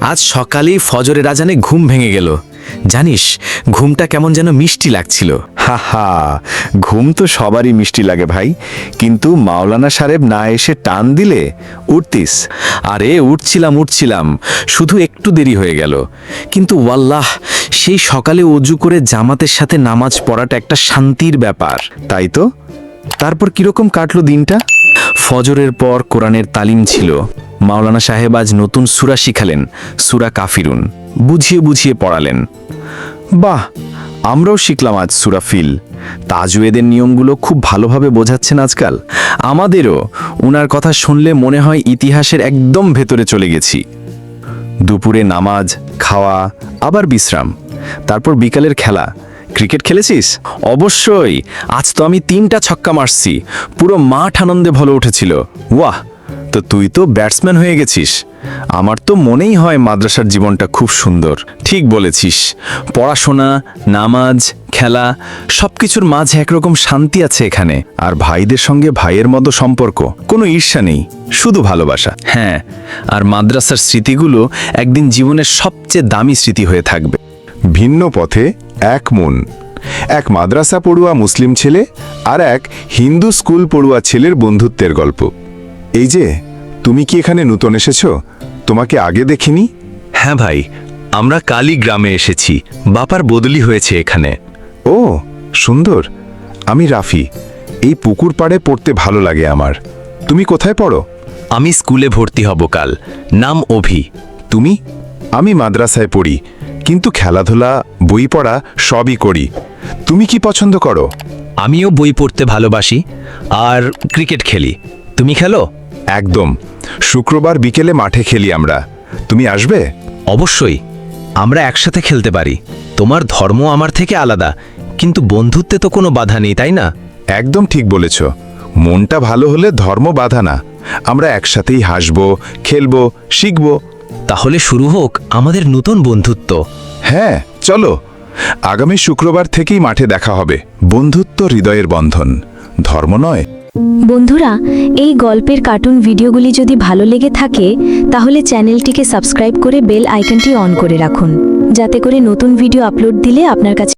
আজ সকালেই ফজরের আজানে ঘুম ভেঙে গেল। জানিস, ঘুমটা কেমন যেন মিষ্টি লাগছিল। হা হা, ঘুম তো সবারই মিষ্টি লাগে ভাই। কিন্তু মাওলানা সাহেব না এসে টান দিলে? উঠতিস। আরে, উঠছিলাম উঠছিলাম। শুধু একটু দেরি হয়ে গেল। কিন্তু ওয়াল্লাহ, সেই সকালে অজু করে জামাতের সাথে নামাজ পড়াটা একটা শান্তির ব্যাপার। তাই তো? তারপর কীরকম কাটলো দিনটা? ফজরের পর কোরআনের তালিম ছিল। মাওলানা সাহেব আজ নতুন সুরা শিখালেন, সুরা কাফিরুন। বুঝিয়ে বুঝিয়ে পড়ালেন। বাহ, আমরাও শিখলাম আজ সুরা ফিল। তাজুয়েদের নিয়মগুলো খুব ভালোভাবে বোঝাচ্ছেন আজকাল। আমাদেরও, উনার কথা শুনলে মনে হয় ইতিহাসের একদম ভেতরে চলে গেছি। দুপুরে নামাজ, খাওয়া, আবার বিশ্রাম, তারপর বিকালের খেলা। ক্রিকেট খেলেছিস? অবশ্যই। আজ তো আমি তিনটা ছক্কা মারছি। পুরো মাঠ আনন্দে ভরে উঠেছিল। ওয়াহ! তো তুই তো ব্যাটসম্যান হয়ে গেছিস। আমার তো মনেই হয় মাদ্রাসার জীবনটা খুব সুন্দর। ঠিক বলেছিস। পড়াশোনা, নামাজ, খেলা, সবকিছুর মাঝে একরকম শান্তি আছে এখানে। আর ভাইদের সঙ্গে ভাইয়ের মতো সম্পর্ক, কোনো ঈর্ষা নেই, শুধু ভালোবাসা। হ্যাঁ আর মাদ্রাসার স্মৃতিগুলো একদিন জীবনের সবচেয়ে দামি স্মৃতি হয়ে থাকবে। ভিন্ন পথে এক মন। এক মাদ্রাসা পড়ুয়া মুসলিম ছেলে আর এক হিন্দু স্কুল পড়ুয়া ছেলের বন্ধুত্বের গল্প। এই যে তুমি কি এখানে নূতন এসেছ? তোমাকে আগে দেখিনি? হ্যাঁ ভাই আমরা কালী গ্রামে এসেছি। বাপার বদলি হয়েছে এখানে। ও সুন্দর। আমি রাফি। এই পুকুর পাড়ে পড়তে ভালো লাগে আমার। তুমি কোথায় পড়ো? আমি স্কুলে ভর্তি হব কাল। নাম অভি। তুমি? আমি মাদ্রাসায় পড়ি। কিন্তু খেলাধুলা বই পড়া সবই করি। তুমি কি পছন্দ করো? আমিও বই পড়তে ভালোবাসি। আর ক্রিকেট খেলি। তুমি খেলো? একদম। শুক্রবার বিকেলে মাঠে খেলি আমরা। তুমি আসবে? অবশ্যই। আমরা একসাথে খেলতে পারি। তোমার ধর্ম আমার থেকে আলাদা। কিন্তু বন্ধুত্বে তো কোনো বাধা নেই তাই না? একদম ঠিক বলেছ। মনটা ভালো হলে ধর্ম বাধা না। আমরা একসাথেই হাসব খেলব শিখব। তাহলে শুরু হোক আমাদের নতুন বন্ধুত্ব। হ্যাঁ চলো। আগামী শুক্রবার থেকেই মাঠে দেখা হবে। বন্ধুত্ব হৃদয়ের বন্ধন। ধর্ম নয় বন্ধুরা, এই গল্পের কার্টুন ভিডিওগুলি যদি ভালো লেগে থাকে, তাহলে চ্যানেলটিকে সাবস্ক্রাইব করে বেল আইকনটি অন করে রাখুন, যাতে করে নতুন ভিডিও আপলোড দিলে আপনার কাছে